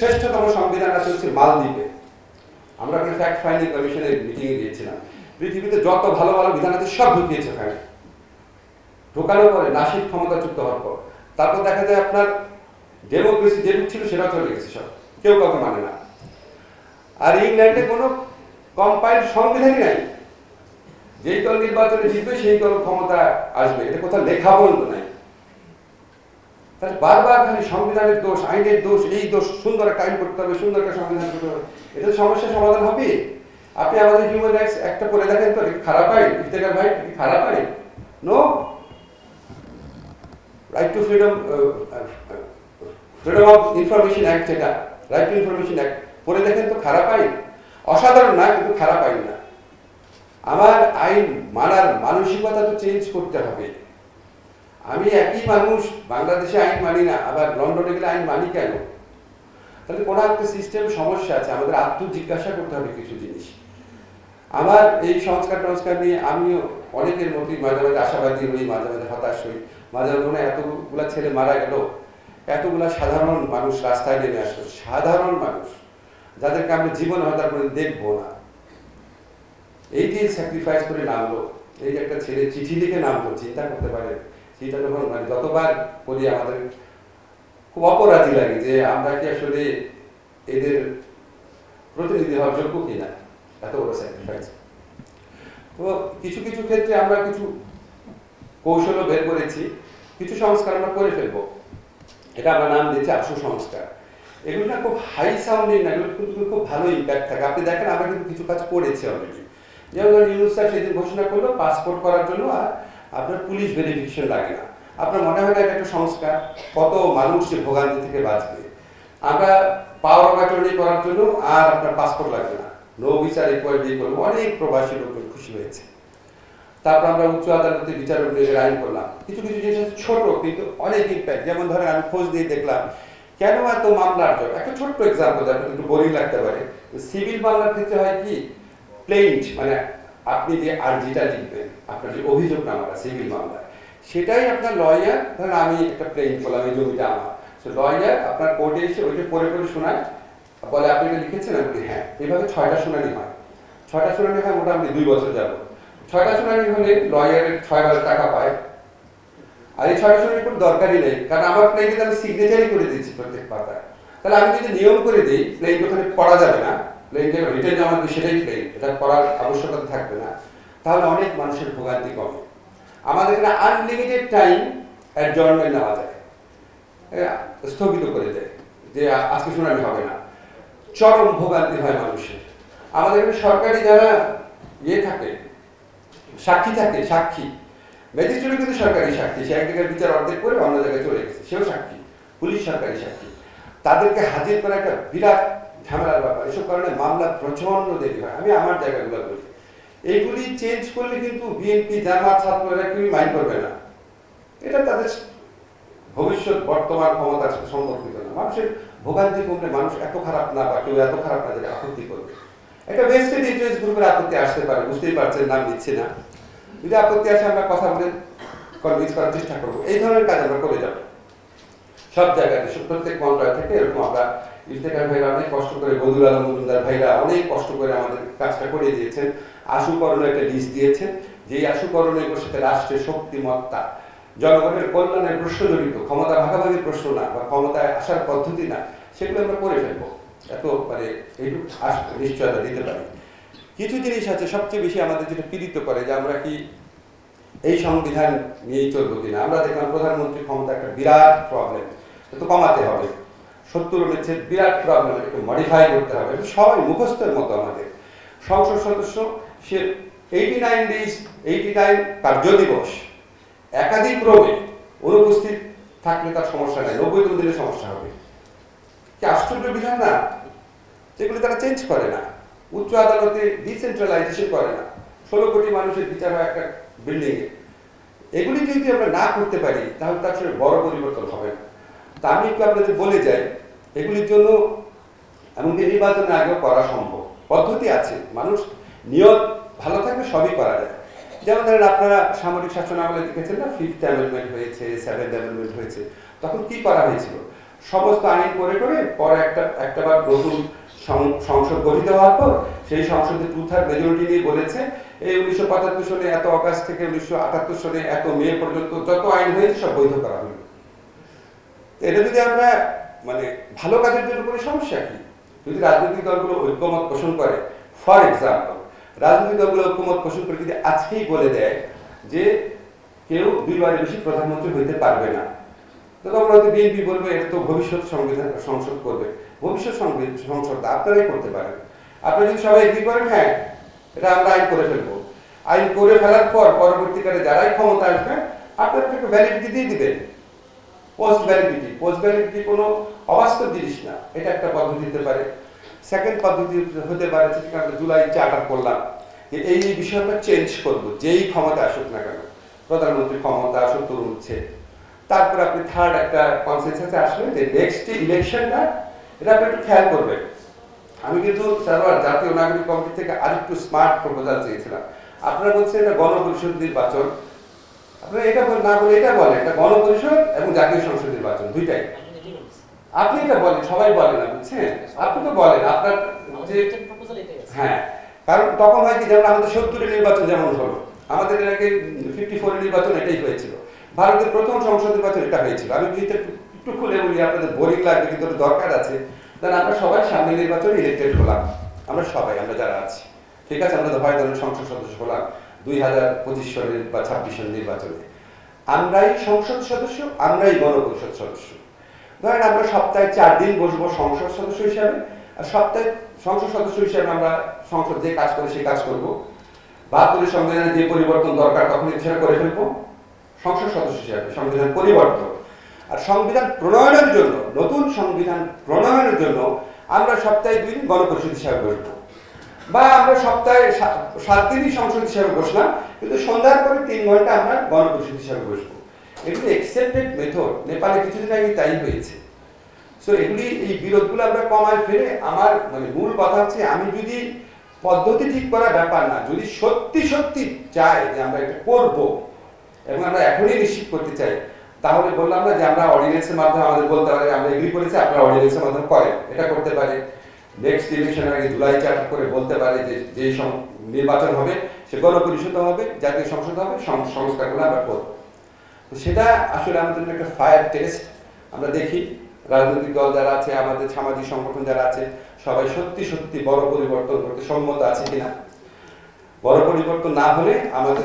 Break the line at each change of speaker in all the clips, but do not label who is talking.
শ্রেষ্ঠতম সংবিধান আছে হচ্ছে মালদ্বীপে। আমরা ওখানে ফ্যাক্ট ফাইন্ডিং কমিশনের মিটিংয়ে গিয়েছিলাম। পৃথিবীতে যত ভালো ভালো বিধান আছে সব ঢুকিয়েছে ওখানে। ঢোকানোর পরে নাসিক ক্ষমতাযুক্ত হওয়ার পর। তারপর দেখা যায় আপনার ডেমোক্রেসি যেটুকু ছিল সেটা চলে গেছে সব। কেউ কাউকে মানে না। আর ইংল্যান্ডে কোনো কম্পাইল সংবিধানই নাই। যেই দল নির্বাচনে জিতবে, সেই দল ক্ষমতা আসবে। এটা কোথাও লেখা পর্যন্ত নাই। তাহলে বারবার খালি সংবিধানের দোষ, আইনের দোষ, এই দোষ, সুন্দর একটা আইন করতে হবে, সুন্দর একটা সংবিধান করতে হবে। এটা সমস্যার সমাধান হবে। আপনি আমাদের হিউম্যান রাইটস একটা করে দেখেন তো খারাপ আইন ইফতেকার ভাই খারাপ আইন। No right to freedom freedom of information act যেটা রাইট টু ইনফরমেশন অ্যাক্ট পড়ে দেখেন তো খারাপ আইন। অসাধারণ না, কিন্তু খারাপ আইন না। আমার আইন মানার মানসিকতা তো চেঞ্জ করতে হবে। আমি একই মানুষ, বাংলাদেশে আইন মানি না, আবার লন্ডনে গেলে আইন মানি কেন? তাহলে কোনো একটা সিস্টেম সমস্যা আছে, আমাদের আত্মজিজ্ঞাসা করতে হবে কিছু জিনিস। আমার এই সংস্কার টংস্কার নিয়ে আমিও অনেকের মতোই মাঝে মাঝে আশাবাদী হই, মাঝে মাঝে হতাশ হই। মাঝে মাঝে মনে এতগুলা ছেলে মারা গেল, এতগুলা সাধারণ মানুষ রাস্তায় নেমে আসলো, সাধারণ মানুষ। যাদেরকে আমরা জীবন আর কোনোদিন দেখব না। এই যে স্যাক্রিফাইস করে নামলো, এই একটা ছেলে চিঠি লিখে নামলো, চিন্তা করতে পারে সেটা যখন মানে যতবার বলি আমাদের, খুব অপরাধী লাগে যে আমরা কি আসলে এদের প্রতিনিধি হওয়ার যোগ্য কিনা? এত বড় স্যাক্রিফাইস তো কিছু কিছু ক্ষেত্রে আমরা কিছু কৌশলও বের করেছি, কিছু সংস্কার আমরা করে ফেলব। এটা আমরা নাম দিয়েছি আশু সংস্কার। এগুলো না খুব হাই সাউন্ডিং না এগুলো কিন্তু খুব ভালো ইম্প্যাক্ট থাকে। আপনি দেখেন আমরা কিন্তু কিছু কাজ করেছি অলরেডি যেমন ধরুন ইউনুস স্যার সেদিন ঘোষণা করল পাসপোর্ট করার জন্য আর আপনার পুলিশ ভেরিফিকেশন লাগে না। আপনার মনে হয় এটা একটা সংস্কার? কত মানুষ যে ভোগান্তি থেকে বাঁচবে? আমরা পাওয়ার অ্যাটর্নি করার জন্য আর আপনার পাসপোর্ট লাগবে না। নো বিচার অনেক প্রবাসী লোকজন খুশি হয়েছে। তারপর আমরা উচ্চ আদালতে বিচার বিভাগের আইন করলাম। কিছু কিছু জিনিস ছোট, কিন্তু অনেক ইম্প্যাক্ট যেমন ধরেন, আমি খোঁজ দিয়ে দেখলাম, কেন এত মামলার জন্য? একটা ছোট্ট এক্সাম্পল একটু বোরিং লাগতে পারে। সিভিল মামলার ক্ষেত্রে হয় কি? প্লেইন্ট মানে আপনি যে আর্জিটা লিখবেন, আপনার যে অভিযোগ নামাটা সিভিল মামলা সেটাই আপনার লয়ার, ধরেন আমি একটা প্লেইন্ট করলাম, এই জমিটা আমার। তো লয়ার আপনার কোর্টে এসে ওইটা পড়ে পড়ে শোনায়, বলে, আপনি এটা লিখেছেন? বলি হ্যাঁ। এইভাবে ছয়টা শুনানি হয়। ছয়টা শুনানি হয় মোটামুটি দুই বছর যাব ছয়টা শুনানি হলে লয়ারের ছয় হাজার টাকা পায়। আর এই ছয়টা শুনানি কোনো দরকারই নেই, কারণ আমার প্লেনকে আমি সিগনেচারই করে দিচ্ছি প্রত্যেক পাতায়। তাহলে আমি যদি নিয়ম করে দিই প্লেন ওখানে পড়া যাবে না। প্লেন যে রিটার্ন জমা সেটাই প্লেন এটা পড়ার আবশ্যকতা থাকবে না। তাহলে অনেক মানুষের ভোগান্তি কমে। আমাদের এখানে আনলিমিটেড টাইম অ্যাডজর্নমেন্ট নেওয়া যায়। স্থগিত করে দেয় যে আজকে শুনানি হবে না। চরম ভোগান্তি হয় মানুষের। আমাদের এখানে সরকারি যারা ইয়ে থাকে, সাক্ষী থাকে, সাক্ষী। ম্যাজিস্ট্রেট কিন্তু সরকারি সাক্ষী। সে এক জায়গায় বিচার অর্ধেক করে অন্য জায়গায় চলে গেছে। সেও সাক্ষী। পুলিশ সরকারি সাক্ষী। তাদেরকে হাজির করা একটা বিরাট ঝামেলার ব্যাপার এসব কারণে মামলা প্রচণ্ড দেরি হয়। আমি আমার জায়গাগুলো বলি এইগুলি চেঞ্জ করলে কিন্তু বিএনপি জামাত, ছাত্ররা কেউ মাইন্ড করবে না। এটা তাদের ভবিষ্যৎ বর্তমান ক্ষমতার সাথে সম্পর্কিত না। মানুষের ভোগান্তি কমলে মানুষ এত খারাপ না বা কেউ এত খারাপ না যে আপত্তি করবে। একটা ভেস্টেড ইন্টারেস্ট গ্রুপের আপত্তি আসতে পারে, বুঝতেই পারছেন নাম দিচ্ছি না। যদি আপত্তি আসে, আমরা কথা বলে কনভিন্স করার চেষ্টা করব। এই ধরনের কাজ আমরা করে যাব। সব জায়গাতে, প্রত্যেক মন্ত্রণালয় থেকে এরকম আমরা ইফতেখার ভাইরা অনেক কষ্ট করে বদুল আলম মজুমদার ভাইরা অনেক কষ্ট করে আমাদের কাজটা করে দিয়েছেন। আশুকরণে একটা লিস্ট দিয়েছেন যে এই আশুকরণের সাথে রাষ্ট্রের শক্তিমত্তা। জনগণের কল্যাণের প্রশ্ন জড়িত, ক্ষমতা ভাগাভাগির প্রশ্ন না, বা ক্ষমতায় আসার পদ্ধতি না, সেগুলো আমরা করে ফেলব। এত মানে এইটুকু নিশ্চয়তা দিতে পারি। কিছু জিনিস আছে সবচেয়ে বেশি আমাদের যেটা পীড়িত করে, যে আমরা কি এই সংবিধান নিয়েই চলবো কিনা? আমরা দেখলাম প্রধানমন্ত্রী ক্ষমতা একটা বিরাট প্রবলেম তো কমাতে হবে। সত্তর অনুচ্ছেদ বিরাট প্রবলেম এটাকে মডিফাই করতে হবে। সবাই মুখস্থের মতো আমাদের। সংসদ সদস্য, সে eighty nine days eighty nine কার্য দিবস। একাধিক ক্রমে অনুপস্থিত থাকলে তার সমস্যা নেই নব্বই দিনের সমস্যা হবে। কি আশ্চর্য বিধান না? যেগুলো তারা চেঞ্জ করে না। উচ্চ আদালতে ডিসেন্ট্রালাইজেশন করে না। ষোলো কোটি মানুষের বিচার হয় একটা বিল্ডিং এ। এগুলি যদি আমরা না করতে পারি, তাহলে তার সঙ্গে বড় পরিবর্তন হবে না। তা আমি একটু আপনাদের বলে যাই। এগুলির জন্য এমনকি নির্বাচনের আগেও করা সম্ভব। পদ্ধতি আছে। মানুষ নিয়ত ভালো থাকলে সবই করা যায়। যেমন ধরেন আপনারা সামরিক শাসন আমলে দেখেছেন না? ফিফথ অ্যামেন্ডমেন্ট হয়েছে সেভেন্থ অ্যামেন্ডমেন্ট হয়েছে। তখন কি করা হয়েছিল? সমস্ত আইন করে করে পরে একটা একটা বার নতুন সংসদ গঠিত হওয়ার পর সেই সংসদে টু থার্ড মেজরিটি নিয়ে বলেছে, এই উনিশশো পঁচাত্তর সালে এত অগাস্ট থেকে উনিশশো আটাত্তর সালে এত মে পর্যন্ত যত আইন হয়েছে সব বৈধ করা হলো। এটা যদি আমরা মানে ভালো কাজের জন্য করি সমস্যা কি? যদি রাজনৈতিক দলগুলো ঐক্যমত পোষণ করে ফর এক্সাম্পল রাজনৈতিক দলগুলো ঐক্যমত পোষণ করে যদি আজকেই বলে দেয় যে কেউ দুইবারের বেশি প্রধানমন্ত্রী হইতে পারবে না, তো তখন হয়তো বিএনপি বলবে, এটা তো ভবিষ্যৎ সংবিধান, সংসদ করবে। ভবিষ্যৎ সংসদ আপনারাই করতে পারেন। আপনারা যদি সবাই এগ্রি করেন হ্যাঁ এটা আমরা আইন করে ফেলব। আইন করে ফেলার পর পরবর্তীকালে যারাই ক্ষমতা আসবে আপনারা ভ্যালিডিটি দিয়ে দিবেন পোস্ট ভ্যালিডিটি পোস্ট ভ্যালিডিটি কোনো অবাস্তব জিনিস না। এটা একটা পদ্ধতি হতে পারে। সেকেন্ড পদ্ধতি হতে পারে আমরা জুলাই চার্টার করলাম। যে এই এই বিষয়টা চেঞ্জ করব, যেই ক্ষমতা আসুক না কেন। প্রধানমন্ত্রী ক্ষমতা সত্তর উঠছে তারপর আপনি থার্ড একটা কনসেন্সাসে আসবেন যে নেক্সট ইলেকশনটা এটা আপনি একটু খেয়াল করবেন। আমি কিন্তু সার্ভার জাতীয় নাগরিক কমিটি থেকে আরেকটু স্মার্ট প্রপোজাল চেয়েছিলাম। আপনারা বলছেন এটা গণপরিষদ নির্বাচন। আপনারা এটা বল- না বলে এটা বলেন এটা গণপরিষদ এবং জাতীয় সংসদ নির্বাচন দুইটাই।
আপনি
এটা বলেন সবাই বলেন না বুঝছেন? আপনি তো বলেন আপনার যে
এটাই
হ্যাঁ কারণ তখন হয় কি যেমন আমাদের সত্তরের নির্বাচন যেমন হলো আমাদের এর আগে ফিফটি ফোরের নির্বাচন এটাই হয়েছিল। ভারতের প্রথম সংসদ নির্বাচন এটা হয়েছিল। আমি একটু- খুলে বলি আপনাদের বোরিং লাগবে কিন্তু দরকার আছে। দেন আমরা সবাই সামনে নির্বাচনে ইলেক্টেড হলাম। আমরা সবাই আমরা যারা আছি। ঠিক আছে আমরা হয় ধরেন সংসদ সদস্য হলাম। দুই হাজার পঁচিশ সালের বা ছাব্বিশ সালের নির্বাচনে। আমরাই সংসদ সদস্য, আমরাই গণপরিষদ সদস্য। ধরেন আমরা সপ্তাহে চার দিন বসবো সংসদ সদস্য হিসাবে, আর সপ্তাহে সংসদ সদস্য হিসাবে আমরা সংসদ যে কাজ করে সেই কাজ করব। বাহাত্তরের সংবিধানে যে পরিবর্তন দরকার, তখন সেটা করে ফেলব। সংসদ সদস্য হিসাবে, সংবিধান পরিবর্তন। আর সংবিধান প্রণয়নের জন্য, নতুন সংবিধান প্রণয়নের জন্য আমরা সপ্তাহে দুই দিন গণপরিষদ হিসাবে বসবো। বা আমরা সপ্তাহে সাত দিনই সংসদ হিসাবে বসলাম, কিন্তু সন্ধ্যার পরে তিন ঘণ্টা আমরা গণপরিষদ হিসাবে বসবো। এগুলি একসেপ্টেড মেথড নেপালে কিছুদিন আগে তাই হয়েছে। সো এগুলি, এই বিরোধগুলো আমরা কমায় ফেলে আমার মানে মূল কথা হচ্ছে, আমি যদি পদ্ধতি ঠিক করার ব্যাপার না, যদি সত্যি সত্যি চাই যে আমরা এটা করব এবং আমরা এখনই নিশ্চিত করতে চাই, তাহলে বললাম না যে আমরা অর্ডিনেন্সের মাধ্যমে আমাদের বলতে পারি আমরা এগ্রি করেছি, আপনারা অর্ডিনেন্সের মাধ্যমে করেন, এটা করতে পারে নেক্সট ইলেকশনের আগে জুলাই চার্টার করে বলতে পারে যে যে নির্বাচন হবে, সে গণপরিষদ হবে, জাতীয় সংসদ হবে, সং- সংস্কারগুলো আমরা করব। তো সেটা আসলে আমাদের একটা ফায়ার টেস্ট আমরা দেখি রাজনৈতিক দল যারা আছে, আমাদের সামাজিক সংগঠন যারা আছে, সবাই সত্যি সত্যি বড় পরিবর্তন করতে সম্মত আছে কিনা? বড় পরিবর্তন না হলে আমাদের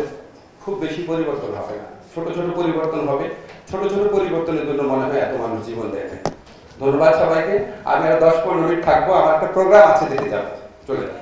খুব বেশি পরিবর্তন হবে না। ছোট ছোট পরিবর্তন হবে। ছোট ছোট পরিবর্তনের জন্য মনে হয় এত মানুষ জীবন দেয়। ধন্যবাদ সবাইকে। আমি আর দশ পনেরো মিনিট থাকব, আমার একটা প্রোগ্রাম আছে দেখে যাব। চলে যাব